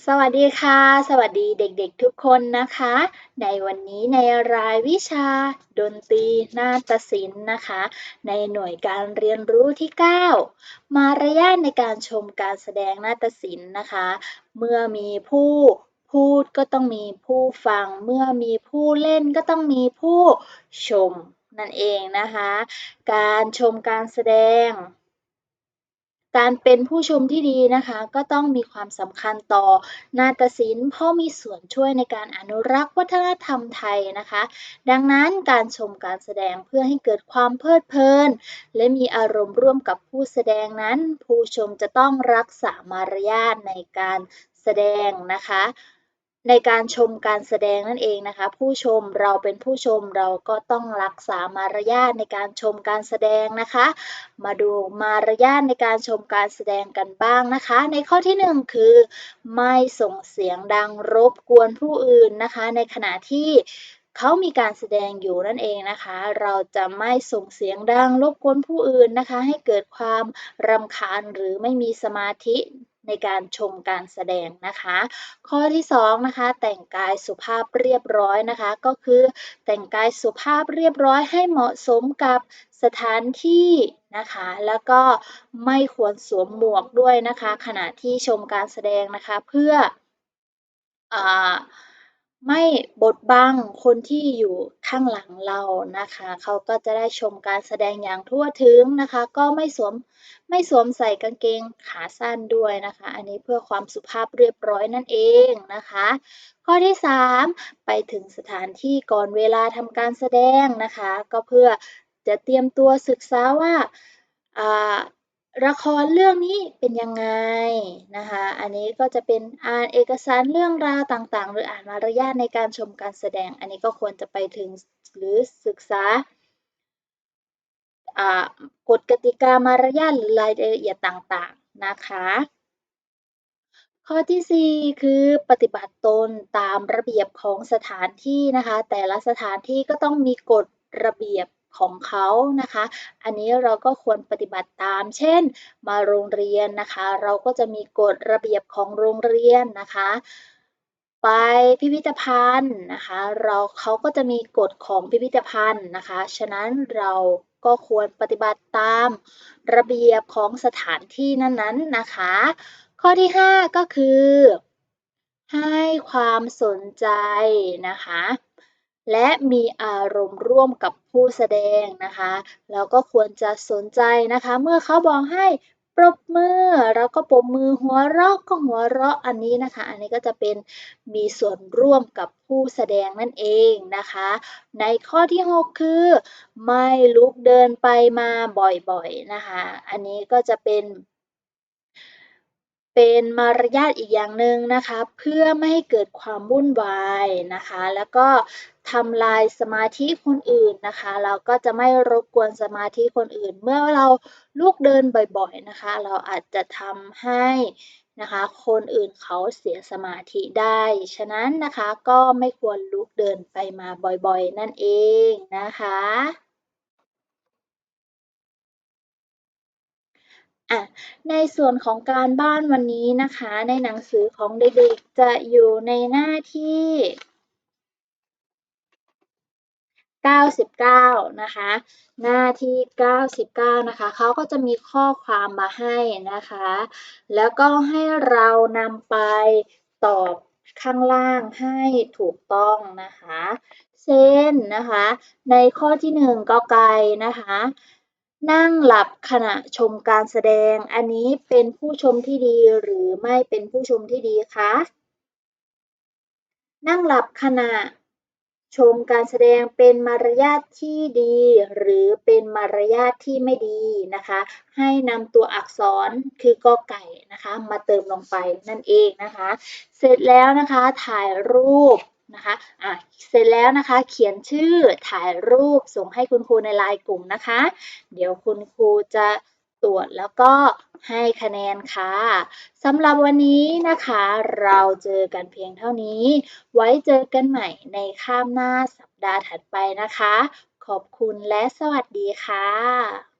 สวัสดีค่ะ สวัสดีเด็กๆทุกคนนะคะ ในวันนี้ในรายวิชา ดนตรีนาฏศิลป์นะคะ ในหน่วยการเรียนรู้ที่ 9 มารยาทในการชมการแสดงนาฏศิลป์นะคะ เมื่อมีผู้พูดก็ต้องมีผู้ฟัง เมื่อมีผู้เล่นก็ต้องมีผู้ชมนั่นเองนะคะ การชมการแสดง การเป็นผู้ชมที่ดีนะคะ ก็ต้องมีความสำคัญต่อนาฏศิลป์เพราะมีส่วนช่วยในการอนุรักษ์วัฒนธรรมไทยนะคะ ดังนั้นการชมการแสดงเพื่อให้เกิดความเพลิดเพลิน และมีอารมณ์ร่วมกับผู้แสดงนั้น ผู้ชมจะต้องรักษามารยาทในการแสดงนะคะ ในการชมการแสดงนั่นเองนะคะ ผู้ชมเราเป็นผู้ชมเราก็ต้องรักษามารยาทในการชมการแสดงนะคะ มาดูมารยาทในการชมการแสดงกันบ้างนะคะ ในข้อที่ 1 คือ ไม่ส่งเสียงดังรบกวนผู้อื่นนะคะ ในขณะที่เขามีการแสดงอยู่นั่นเองนะคะ เราจะไม่ส่งเสียงดังรบกวนผู้อื่นนะคะ ให้เกิดความรำคาญหรือไม่มีสมาธิ ในการชมการแสดงนะคะ ข้อที่2นะคะแต่งกายสุภาพเรียบร้อยนะคะ ก็คือแต่งกายสุภาพเรียบร้อยให้เหมาะสมกับสถานที่นะคะ แล้วก็ไม่ควรสวมหมวกด้วยนะคะ ขณะที่ชมการแสดงนะคะเพื่ออ บดบังคนที่อยู่ข้างหลังเรานะคะ เขาก็จะได้ชมการแสดงอย่างทั่วถึงนะคะ ก็ไม่สวมไม่สวมใส่กางเกงขาสั้นด้วยนะคะ อันนี้เพื่อความสุภาพเรียบร้อยนั่นเองนะคะ ข้อที่ 3 ไปถึงสถานที่ก่อนเวลาทำการแสดงนะคะ ก็เพื่อจะเตรียมตัวศึกษาว่า ละครเรื่องนี้เป็นยังไงนะคะ อันนี้ก็จะเป็นอ่านเอกสารเรื่องราวต่างๆ หรืออ่านมารยาทในการชมการแสดง อันนี้ก็ควรจะไปถึงหรือศึกษากฎกติกามารยาทหรือรายละเอียดต่างๆนะคะ ข้อที่ 4 คือปฏิบัติตนตามระเบียบของสถานที่นะคะ แต่ละสถานที่ก็ต้องมีกฎระเบียบ ของเขานะคะ อันนี้เราก็ควรปฏิบัติตาม เช่น มาโรงเรียนนะคะ เราก็จะมีกฎระเบียบของโรงเรียนนะคะ ไปพิพิธภัณฑ์นะคะ เราเขาก็จะมีกฎของพิพิธภัณฑ์นะคะ ฉะนั้นเราก็ควรปฏิบัติตามระเบียบของสถานที่นั้นๆนะคะ ข้อที่ 5 ก็คือ ให้ความสนใจนะคะ และมีอารมณ์ร่วมกับผู้แสดงนะคะเราก็ควรจะสนใจนะคะ เมื่อเขาบอกให้ปรบมือเราก็ปรบมือหัวเราะก็หัวเราะอันนี้นะคะ อันนี้ก็จะเป็นมีส่วนร่วมกับผู้แสดงนั่นเองนะคะ ในข้อที่ 6 คือ ไม่ลุกเดินไปมาบ่อยๆนะคะ อันนี้ก็จะเป็น เป็นมารยาทอีกอย่างหนึ่งนะคะ เพื่อไม่ให้เกิดความวุ่นวายนะคะ แล้วก็ทำลายสมาธิคนอื่นนะคะ เราก็จะไม่รบกวนสมาธิคนอื่น เมื่อเราลุกเดินบ่อยๆนะคะ เราอาจจะทำให้นะคะ คนอื่นเขาเสียสมาธิได้ ฉะนั้นนะคะก็ไม่ควรลุกเดินไปมาบ่อยๆ นั่นเองนะคะ อะ ในส่วนของการบ้านวันนี้นะคะ ในหนังสือของเด็กๆ จะอยู่ในหน้าที่ 99 นะคะ หน้าที่ 99 นะคะ เขาก็จะมีข้อความมาให้นะคะ แล้วก็ให้เรานำไปตอบข้างล่างให้ถูกต้องนะคะ เช่นนะคะ ในข้อที่ 1 ก็ไก่นะคะ นั่งหลับขณะชมการแสดง อันนี้เป็นผู้ชมที่ดีหรือไม่เป็นผู้ชมที่ดีคะ นั่งหลับขณะชมการแสดงเป็นมารยาทที่ดี หรือเป็นมารยาทที่ไม่ดีนะคะ ให้นำตัวอักษรคือกอไก่นะคะ มาเติมลงไปนั่นเองนะคะ เสร็จแล้วนะคะถ่ายรูป นะคะอะเสร็จแล้วนะคะ เขียนชื่อถ่ายรูปส่งให้คุณครูในไลน์กลุ่มนะคะ เดี๋ยวคุณครูจะตรวจแล้วก็ให้คะแนนค่ะสำหรับวันนี้นะคะ เราเจอกันเพียงเท่านี้ ไว้เจอกันใหม่ในข้ามหน้าสัปดาห์ถัดไปนะคะ ขอบคุณและสวัสดีค่ะ